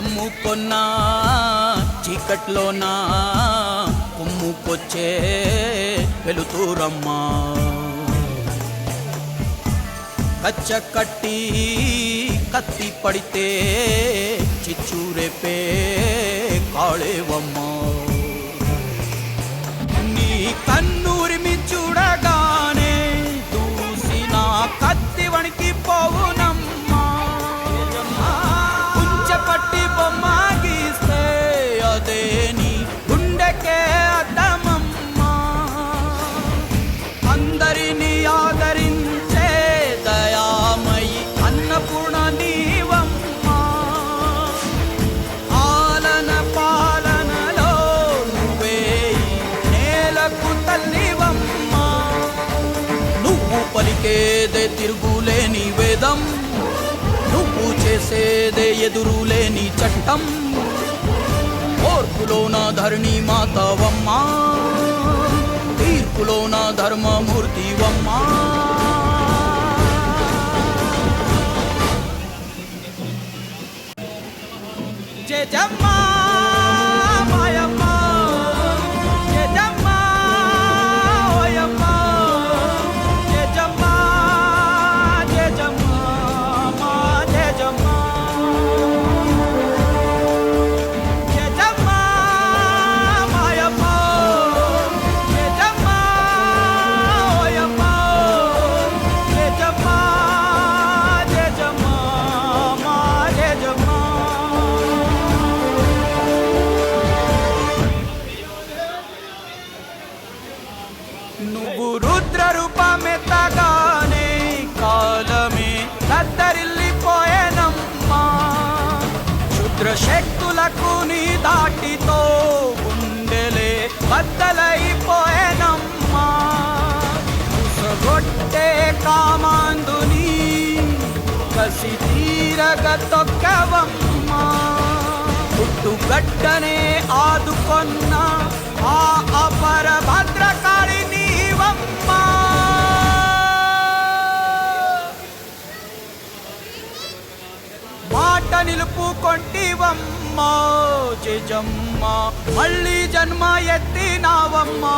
అమ్ముకున్నా చీకట్లోనా కుమ్ముకొచ్చే వెలుతురమ్మా. కచ్చ కట్టి కత్తి పడితే చిచ్చురేపే కాళేవమ్మా నీ కన్నూరిమి చూడగానే దూసిన కత్తి వణికి పోవునమ్మా చేసేదే ఎదురులేని చట్టం. ఓర్పులోన ధరణి మాతవమ్మా. తీర్పులోన ధర్మమూర్తివమ్మా. శక్తులకు నీ దాటితో గుండెలే బద్దలైపోయేనమ్మా. కుసగొట్టే కామాందుని కసి తీరగ తొక్కవమ్మా. పుట్టుగడ్డనే ఆదుకొన్న ఆ అపర భద్రకాళి నీవమ్మా. మాట నిలుపుకొంటివమ్మా జజమ్మ మళ్ళీ జన్మ ఎత్తినావమ్మా.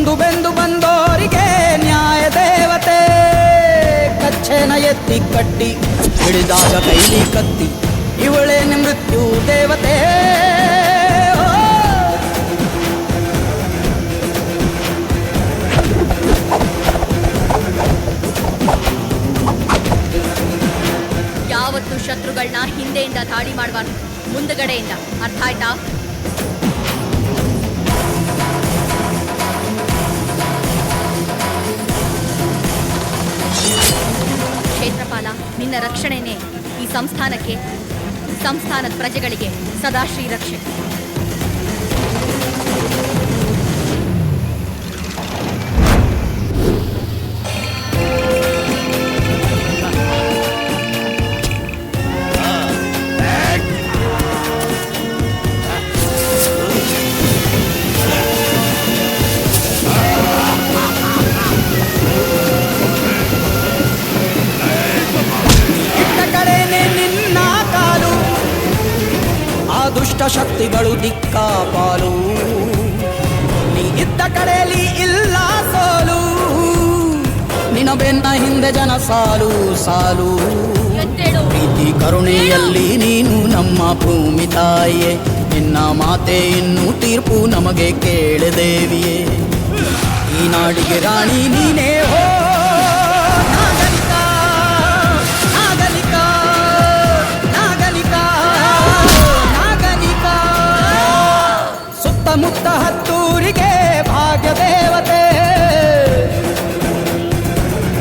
ನೊಂದು ಬೆಂದು ಬಂದೋರಿಗೆ ನ್ಯಾಯ ದೇವತೆ. ಕಚ್ಚೆನ ಎತ್ತಿ ಕಟ್ಟಿ, ಹಿಡಿದಾಗ ಕೈಲಿ ಕತ್ತಿ, ಇವಳೇ ಮೃತ್ಯು ದೇವತೆ. ಯಾವತ್ತು ಶತ್ರುಗಳನ್ನ ಹಿಂದೆಯಿಂದ ದಾಳಿ ಮಾಡಬಾರ್ದು ಮುಂದಗಡೆಯಿಂದ. ಅರ್ಥ ಆಯ್ತಾ? ನಿನ್ನ ರಕ್ಷಣೆನೇ ಈ ಸಂಸ್ಥಾನಕ್ಕೆ ಸಂಸ್ಥಾನದ ಪ್ರಜೆಗಳಿಗೆ ಸದಾಶ್ರೀ ಶ್ರೀರಕ್ಷೆ. ದುಷ್ಟ ಶಕ್ತಿಗಳು ದಿಕ್ಕಾಪಾಲು. ನೀ ಇದ್ದ ಕಡೆಯಲ್ಲಿ ಇಲ್ಲ ಸೋಲು. ನಿನ ಬೆನ್ನ ಹಿಂದೆ ಜನ ಸಾಲು ಸಾಲು. ಪ್ರೀತಿ ಕರುಣೆಯಲ್ಲಿ ನೀನು ನಮ್ಮ ಭೂಮಿ ತಾಯಿಯೇ. ನಿನ್ನ ಮಾತೆ ಇನ್ನು ತೀರ್ಪು ನಮಗೆ ಕೇಳದೇವಿಯೇ. ಈ ನಾಡಿಗೆ ರಾಣಿ ನೀನೇ ಹೋ. ಸುತ್ತಮುತ್ತ ಹತ್ತೂರಿಗೆ ಭಾಗ್ಯ ದೇವತೆ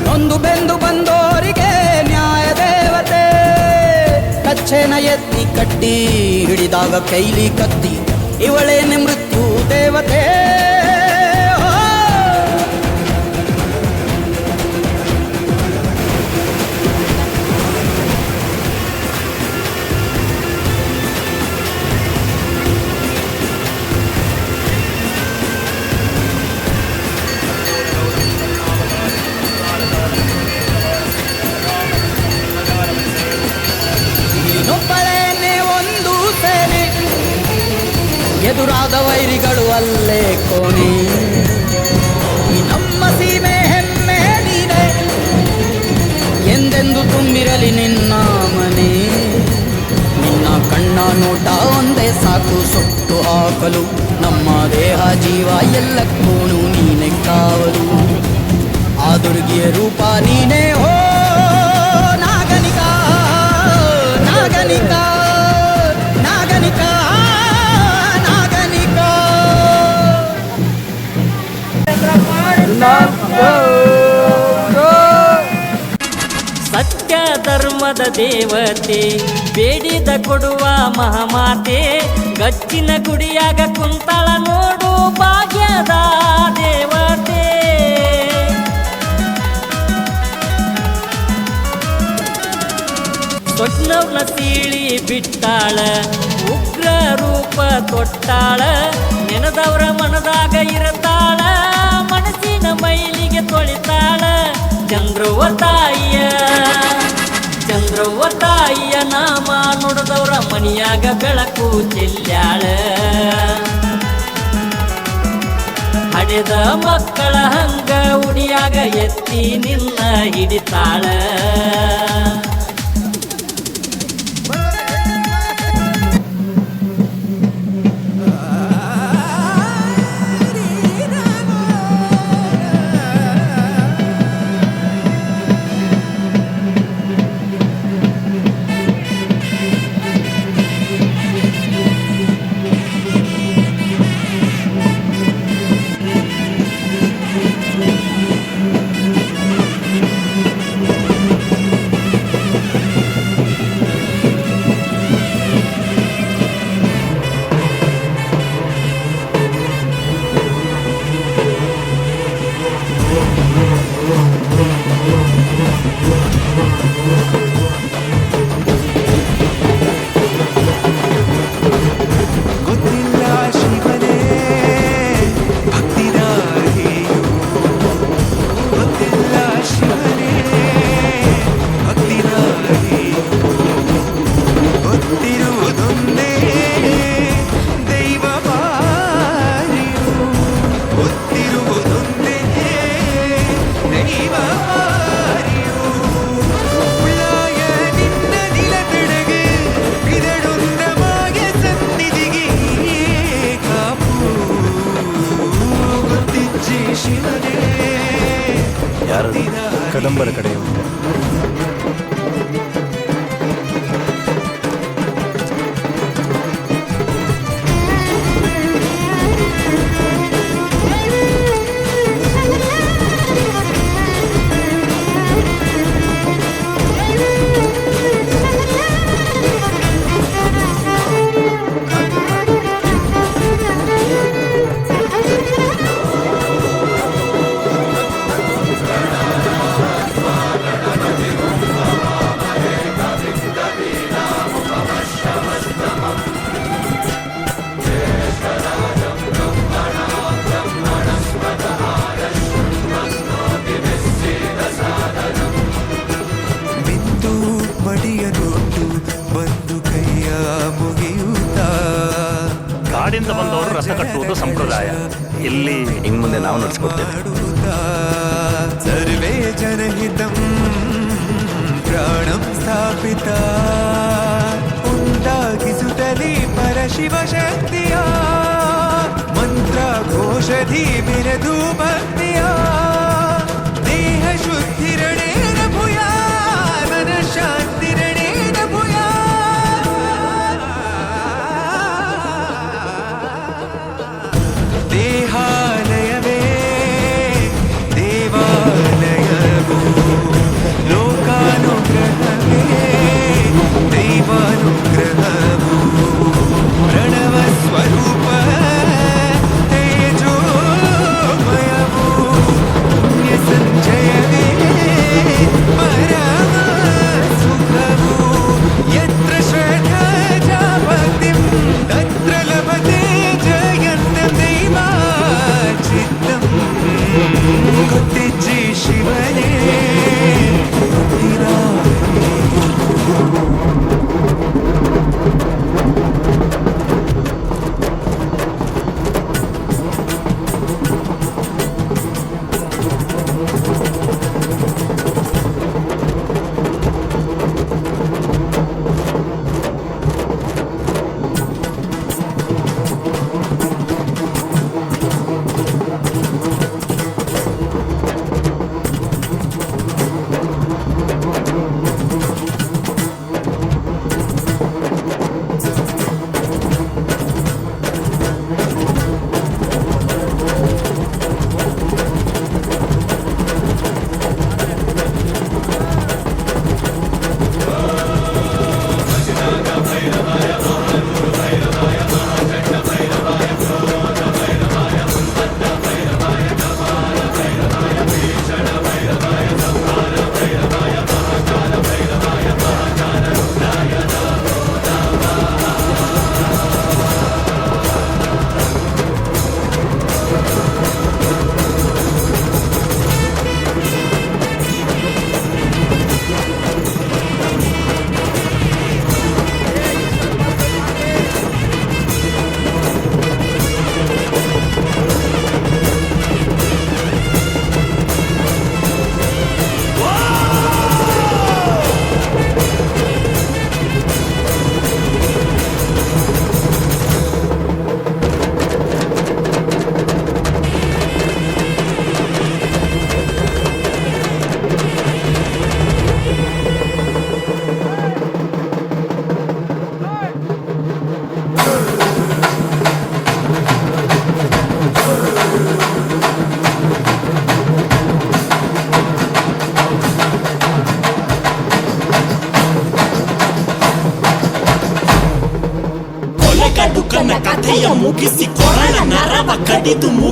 ನೊಂದು ಬೆಂದು ಬಂದೋರಿಗೆ ನ್ಯಾಯ ದೇವತೆ ಕಚ್ಚೆನ ಎತ್ತಿ ಕಟ್ಟಿ ಹಿಡಿದಾಗ ಕೈಲಿ ಕತ್ತಿ, ಇವಳೇನೆ ಮೃತ್ಯು ದೇವತೆ. ಎದುರಾದ ವೈರಿಗಳು ಅಲ್ಲೇ ಕೋಣಿ. ನಮ್ಮ ಸೀಮೆ ಹೆಮ್ಮೆ ನೀನೆ. ಎಂದೆಂದು ತುಂಬಿರಲಿ ನಿನ್ನ ಮನೆ. ನಿನ್ನ ಕಣ್ಣ ನೋಟ ಒಂದೇ ಸಾಕು, ಸುಟ್ಟು ಹಾಕಲು. ನಮ್ಮ ದೇಹ ಜೀವ ಎಲ್ಲಕ್ಕೂನು ನೀನೆ ಕಾವಲು. ಆ ದುರ್ಗಿಯ ರೂಪ ನೀನೇ ಹೋ ಧರ್ಮದ ದೇವತೆ, ಬೇಡಿದ ಕೊಡುವ ಮಹಾಮಾತೆ, ಗಚ್ಚಿನ ಗುಡಿಯಾಗ ಕುಂತಳ ನೋಡು ಭಾಗ್ಯದ ದೇವತೆ. ಸ್ವಪ್ನವ್ನ ಸೀಳಿ ಬಿಟ್ಟಾಳ, ಉಗ್ರ ರೂಪ ತೊಟ್ಟಾಳ, ನೆನದವರ ಮನದಾಗ ಇರತಾಳ, ಮನಸ್ಸಿನ ಮೈಲಿಗೆ ತೊಳಿತಾಳ ಚಂದ್ರುವ ತಾಯಿಯ. ಚಂದ್ರವ್ವ ತಾಯಿಯ ನಾಮ ನುಡಿದವರ ಮನಿಯಾಗ ಬೆಳಕು ಚೆಲ್ಲ್ಯಾಳ ಹಡೆದ ಮಕ್ಕಳ ಹಂಗ ಉಡಿಯಾಗ ಎತ್ತಿ ನಿನ್ನ ಹಿಡಿತಾಳ. கடம்பர கடையம் ഔഷധി മിരധൂഭക്തിയാ ദേഹശുദ്ധിരണേന ഭൂയാ മനഃശാന്തിരണേന ഭൂയാ ദേഹാലയമേ ദേവാലയമോ ലോകാനുഗ്രഹമേ ദൈവാനുഗ്രഹ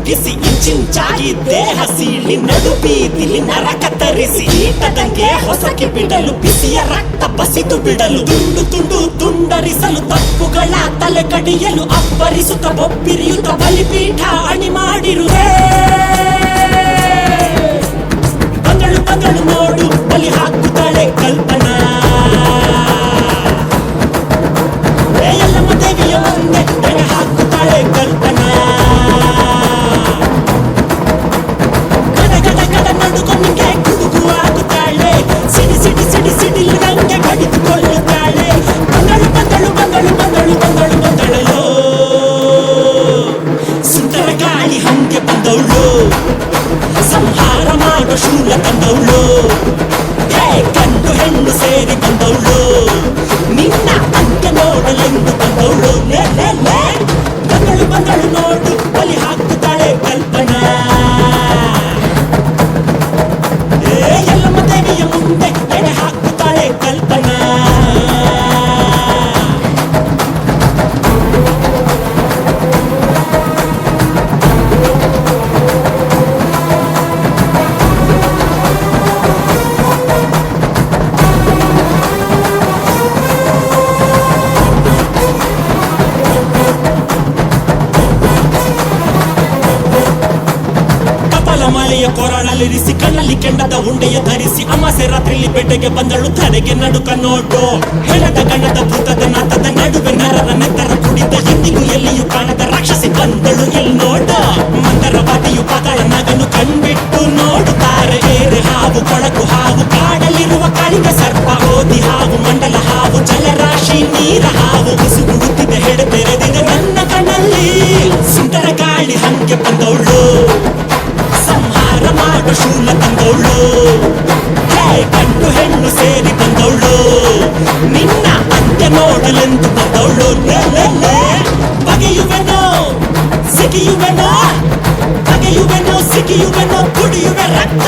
ಬಿಸಿ ದೇಹ ಸೀಳಿ ನಡು ಬೀದಿಲಿ ನರಕ ತರಿಸಿ ಈಟದಂಗೆ ಹೊಸಕ್ಕೆ ಬಿಡಲು ಬಿಸಿಯ ರಕ್ತ ಬಸಿದು ಬಿಡಲು ತುಂಡು ತುಂಡು ತುಂಡರಿಸಲು ತಪ್ಪುಗಳ ತಲೆ ಕಡಿಯಲು ಅಬ್ಬರಿಸುತ್ತ ಬೊಬ್ಬಿರಿಯುತ್ತ ಬಲಿಪೀಠ ಅಣಿಮ ತಲೆಲಿರಿಸಿ ಕಣ್ಣಲ್ಲಿ ಕೆಂಡದ ಉಂಡೆಯ ಧರಿಸಿ ಅಮಾಸೆ ರಾತ್ರಿಯಲ್ಲಿ ಬೆಟ್ಟಕ್ಕೆ ಬಂದಳು ತಲೆಗೆ ನಡುಕ ನೋಡು. ಹೆಣದ ಗಣದ ಭೂತದ ನಾತದ ನಡುವೆ ನರರ ನೆತ್ತರ ಕುಡಿದ ಎಂದಿಗೂ ಎಲ್ಲಿಯೂ ಕಾಣದ ರಾಕ್ಷಸಿ ಬಂದಳು ಇಲ್ಲಿ ನೋಡ. ಮಂದರವಾದಿಯು ಪಾತಾಳ ನಗನು ಕಣ್ಬಿಟ್ಟು ನೋಡುತ್ತಾರೆ ಏರೆ, ಹಾವು, ಕೊಳಕು, ಹಾವು ಕಾಡಲಿರುವ ಕಾಳಿಂಗ ಸರ್ಪ, ಓದಿ ಹಾವು, ಮಂಡಲ ಹಾವು, ಜಲರಾಶಿ, ನೀರ ಹಾವು ಬಿಸುಗುಡುತ್ತಿದೆ ಹೆಡೆ ತೆರೆದಿದೆ ನನ್ನ ಕಣ್ಣಲ್ಲಿ. ಸುಂದರ ಗಾಳಿ ಹಂಗೆ ಬಂದವಳು. ಮಾಡು ಶೂಲ ತಂದವಳು ಹೇ ಗಂಡು ಹೆಣ್ಣು ಸೇರಿ ಬಂದವಳು ನಿನ್ನ ಅಂತ್ಯ ನೋಡಲೆಂದು ಬಂದವಳು ಲೇ, ಲೇ, ಲೇ. ಬಗೆಯುವೆನೋ ಸಿಗಿಯುವೆನೋ ಬಗೆಯುವೆನೋ ಸಿಗಿಯುವೆನೋ ಕುಡಿಯುವೆ ರಕ್ತ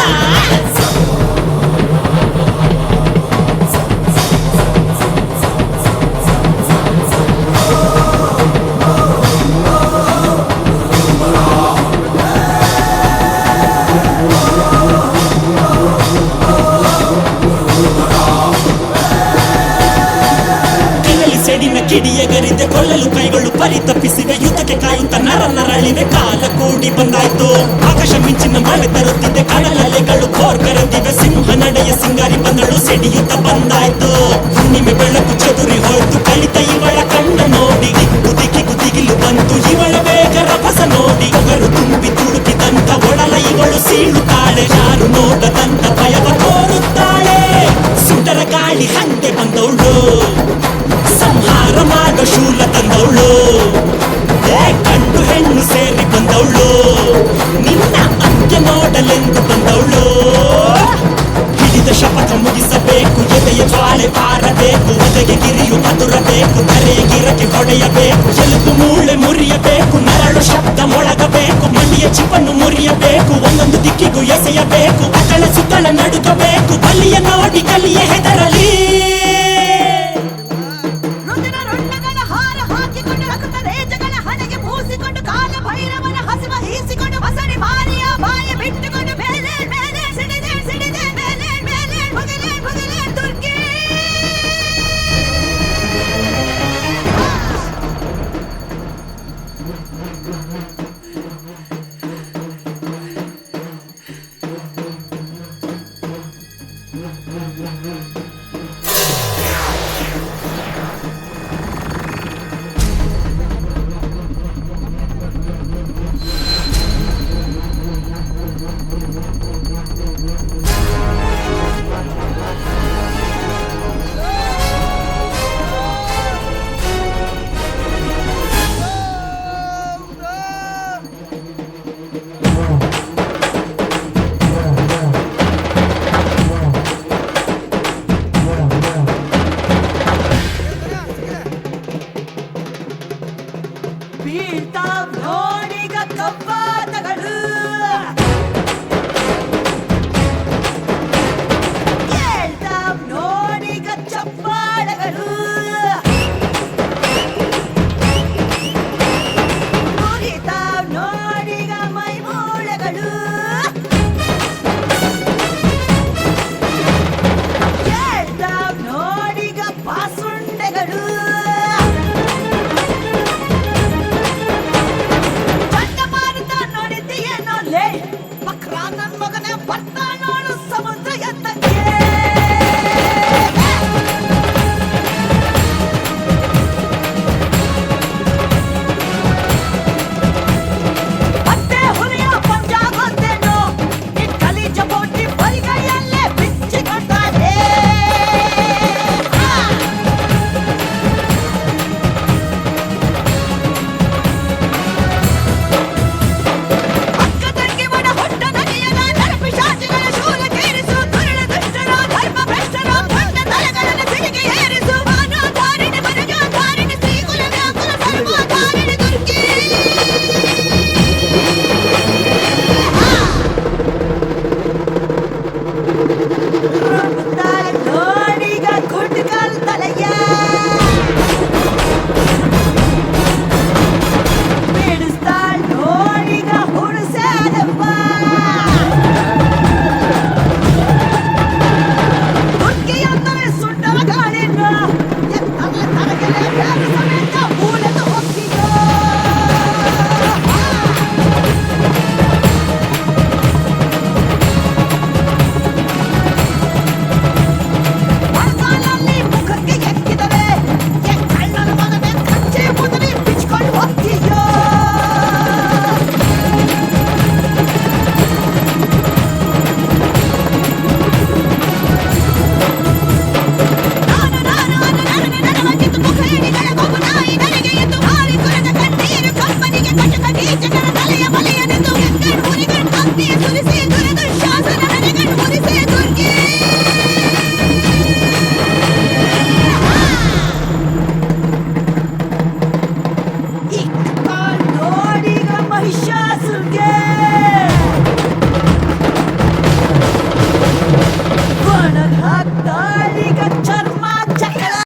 ಕೈಗಳು ಪರಿತಪ್ಪಿಸಿವೆ ಯುದ್ಧಕ್ಕೆ ಕಾಯುತ್ತ ನರ ನರಳಿವೆ ಕಾಲ ಕೂಡಿ ಬಂದಾಯ್ತು. ಆಕಾಶ ಮಿಂಚಿನ ಮಳೆ ತರುತ್ತಿದೆ ಕಡಲಲೆಗಳು ಕೋರ್ ಕರೆದಿವೆ. ಸಿಂಹ ನಡೆಯ ಸಿಂಗಾರಿ ಬಂದಳು, ಸಿಡಿಯುತ್ತ ಬಂದಾಯ್ತು. ಮಂಡಿಯ ಚಿಪ್ಪನ್ನು ಮುರಿಯಬೇಕು. ಒಂದೊಂದು ದಿಕ್ಕಿಗೂ ಎಸೆಯಬೇಕು. ಅತಳ ಸುತ್ತಳ ನಡುಕಬೇಕು ಬಲಿಯ ನೋಡಿ ಕಲಿಯ ಹೆದರಲಿ.